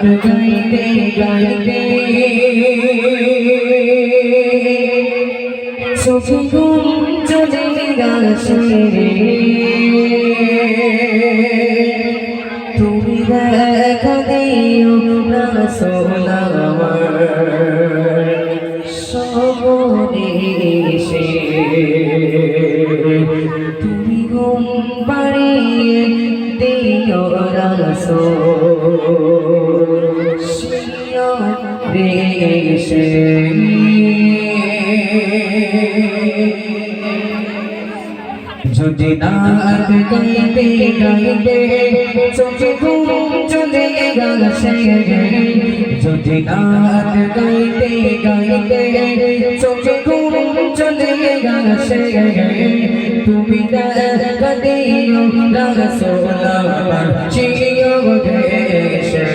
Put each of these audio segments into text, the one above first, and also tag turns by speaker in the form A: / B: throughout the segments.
A: গাইতে গাইতে। চোখে ঘুম চলে গেছে তুমি দেখা দিও না সোনামার সবনে এসে তুমি ঘুম বাড়িয়ে দিও রাসো দেশে যদি না গাইতে গাইতে চোখে যদি না গাইতে গাইতে চোখে তুমি দেখা দিও রাসোলা চিও দেশে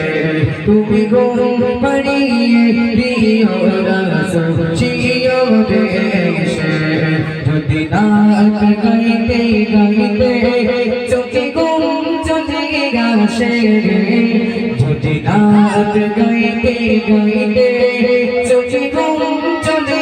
A: তুমি ঘুম পাড়িয়ে দিও রাসো চিও দেশে যদি নাত গাইতে গাইতে চোখে ঘুম চলে গেছে যদি নাত গাইতে গাইতে চোখে ঘুম চলে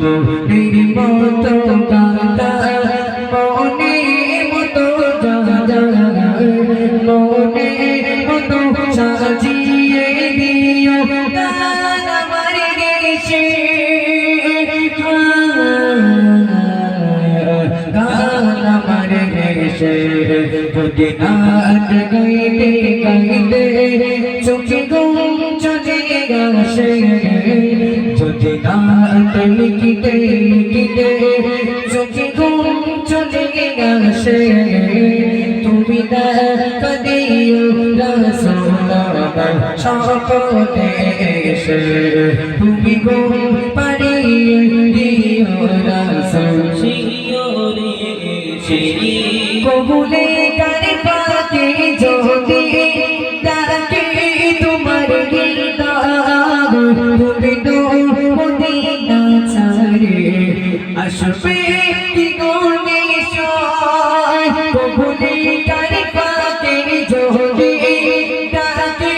A: মনের মতো কাঁথা মনের মতো মনের মতো সাজিয়ে দিও যদি নাচ গাইতে গাইতে লিখিতে লিখিতে চোখে ঘুম চলে গেছে তুমি দেখা দিও স্বপনে এসে। তুমি ঘুম পাড়িয়ে দিও রসোল কবুলে আসবে কি গণেশ কবুলে কার পাকে যদি ডাকে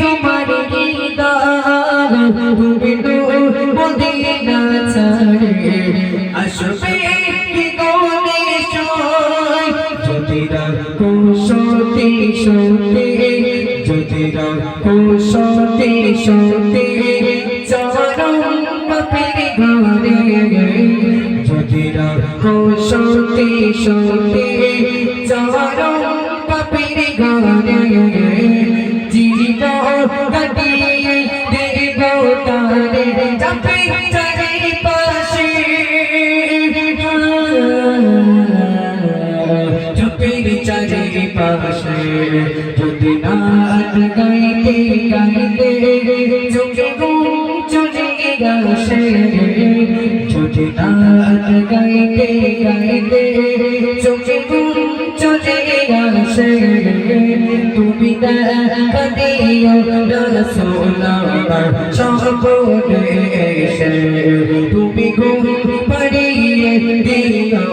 A: তোমার গীতাব তুমি তো মদিনা ছাড়ে আসবে কি গণেশ যদি রাখো সতী সতী যদি সতী সতী রাখো সতী সতী চরণ পাপের ঘরে জীব কাটিয়ে দেব তারে চাপে চারে পাশে চুপের চারে পাশে যদি নাচ গাইতে গাইতে যদি নাচ গাইতে গাইতে চোখে চলে গেছে তুমি দেখা দিও রসোলাবার সম্পর্কে এসে তুমি ঘুম পাড়িয়ে দিও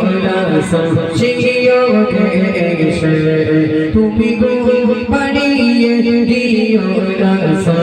A: রসো তুমি পাড়িয়ে দিও রসো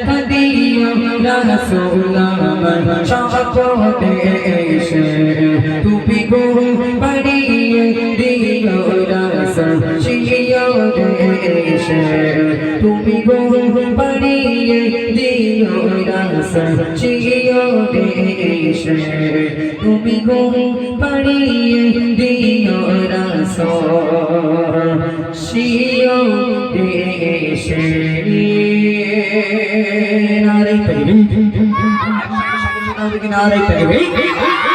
A: দেখা দিও রাসূলাম সাপতে এসে তুমি গো বাড়িয়ে দিও রাসূল শিও এসে দিও রাসূল শিও এসে তুমি গো বাড়িয়ে দিও রাসূল শিও এসে নারে তকবীর নারে তকবীর